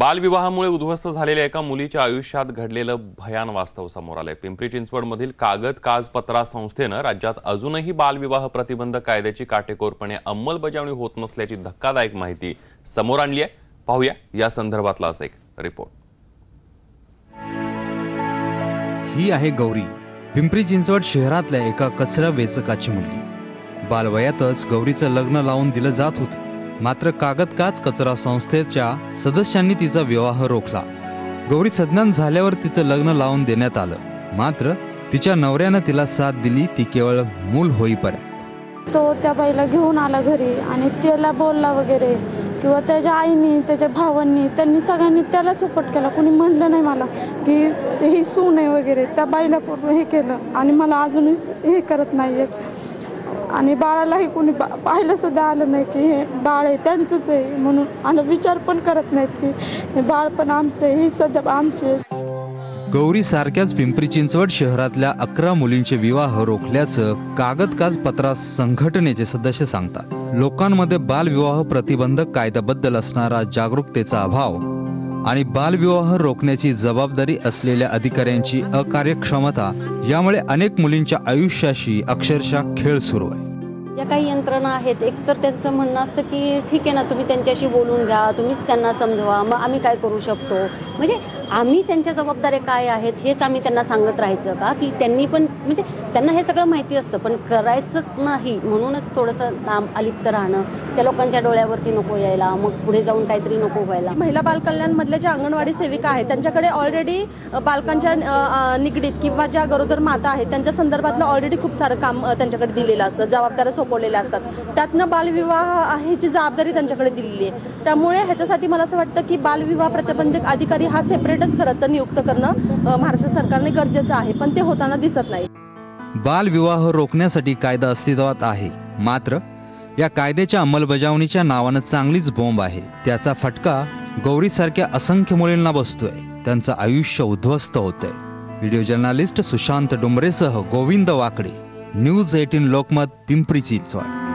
बालविवाहामुळे उद्ध्वस्त झालेल्या एका मुलीच्या आयुष्यात घडलेलं भयान वास्तव समोर आलंय. पिंपरी चिंचवडमधील कागद काजपत्रा संस्थेनं राज्यात अजूनही बालविवाह प्रतिबंध कायद्याची काटेकोरपणे अंमलबजावणी होत नसल्याची धक्कादायक माहिती समोर आणली आहे. पाहूया या संदर्भातला असा एक रिपोर्ट ही आहे गौरी. पिंपरी चिंचवड शहरातल्या एका कचरा वेचकाची मुलगी. बालवयातच गौरीचं लग्न लावून दिलं जात होतं. मात्र कागद काच कचरा संस्थेच्या सदस्यांनी तिचा विवाह रोखला. गौरी सज्ञान झाल्यावर तिचं लग्न लावून देण्यात आलं. मात्र तिच्या नवऱ्यानं तिला साथ दिली ती केवळ मूल होईपर्यंत. तो त्या बाईला घेऊन आला घरी आणि त्याला बोलला वगैरे किंवा त्याच्या आईनी त्याच्या भावांनी त्यांनी सगळ्यांनी त्याला सपोर्ट केला. कोणी म्हणलं नाही मला की ते ही सून आहे वगैरे. त्या बाईला पूर्ण हे केलं आणि मला अजूनही हे करत नाही आहेत आणि बाळालाही कोणी पा पाहायला सुद्धा आलं नाही की हे बाळ आहे त्यांचंच आहे म्हणून आणि विचार पण करत नाहीत की हे बाळ पण आमचं आहे ही सध्या आमचे गौरी सारख्याच पिंपरी चिंचवड शहरातल्या अकरा मुलींचे विवाह रोखल्याचं कागद काज पत्रा संघटनेचे सदस्य सांगतात. लोकांमध्ये बालविवाह प्रतिबंधक कायद्याबद्दल असणारा जागरूकतेचा अभाव आणि बालविवाह रोखण्याची जबाबदारी असलेल्या अधिकाऱ्यांची अकार्यक्षमता यामुळे अनेक मुलींच्या आयुष्याशी अक्षरशः खेळ सुरू आहे. ज्या काही यंत्रणा आहेत एकतर त्यांचं म्हणणं असतं की ठीक आहे ना तुम्ही त्यांच्याशी बोलून घ्या तुम्हीच त्यांना समजवा मग आम्ही काय करू शकतो? म्हणजे आम्ही त्यांच्या जबाबदाऱ्या काय आहेत हेच आम्ही त्यांना सांगत राहायचं का? की त्यांनी पण म्हणजे त्यांना हे सगळं माहिती असतं पण करायचं नाही म्हणूनच थोडंसं लांब अलिप्त राहणं त्या लोकांच्या डोळ्यावरती नको यायला मग पुढे जाऊन काहीतरी नको व्हायला. महिला बालकल्याणमधल्या ज्या अंगणवाडी सेविका आहेत त्यांच्याकडे ऑलरेडी बालकांच्या निगडीत किंवा ज्या गरोदर माता आहेत त्यांच्या संदर्भातलं ऑलरेडी खूप सारं काम त्यांच्याकडे दिलेलं असतं जबाबदाऱ्या सोपवलेल्या असतात. त्यातनं बालविवाह आहे जी जबाबदारी त्यांच्याकडे दिलेली आहे. त्यामुळे ह्याच्यासाठी मला असं वाटतं की बालविवाह प्रतिबंधक अधिकारी हा सेपरेट सेपरेटच खरं तर नियुक्त करणं महाराष्ट्र सरकारने गरजेचं आहे पण ते होताना दिसत नाही. बालविवाह रोखण्यासाठी कायदा अस्तित्वात आहे. मात्र या कायद्याच्या अंमलबजावणीच्या नावानं चांगलीच बॉम्ब आहे. त्याचा फटका गौरीसारख्या असंख्य मुलींना बसतोय. त्यांचं आयुष्य उद्ध्वस्त होतंय. व्हिडिओ जर्नालिस्ट सुशांत डुंबरेसह गोविंद वाकडे. News eighteen Lokmat Pimpri Chinchwad.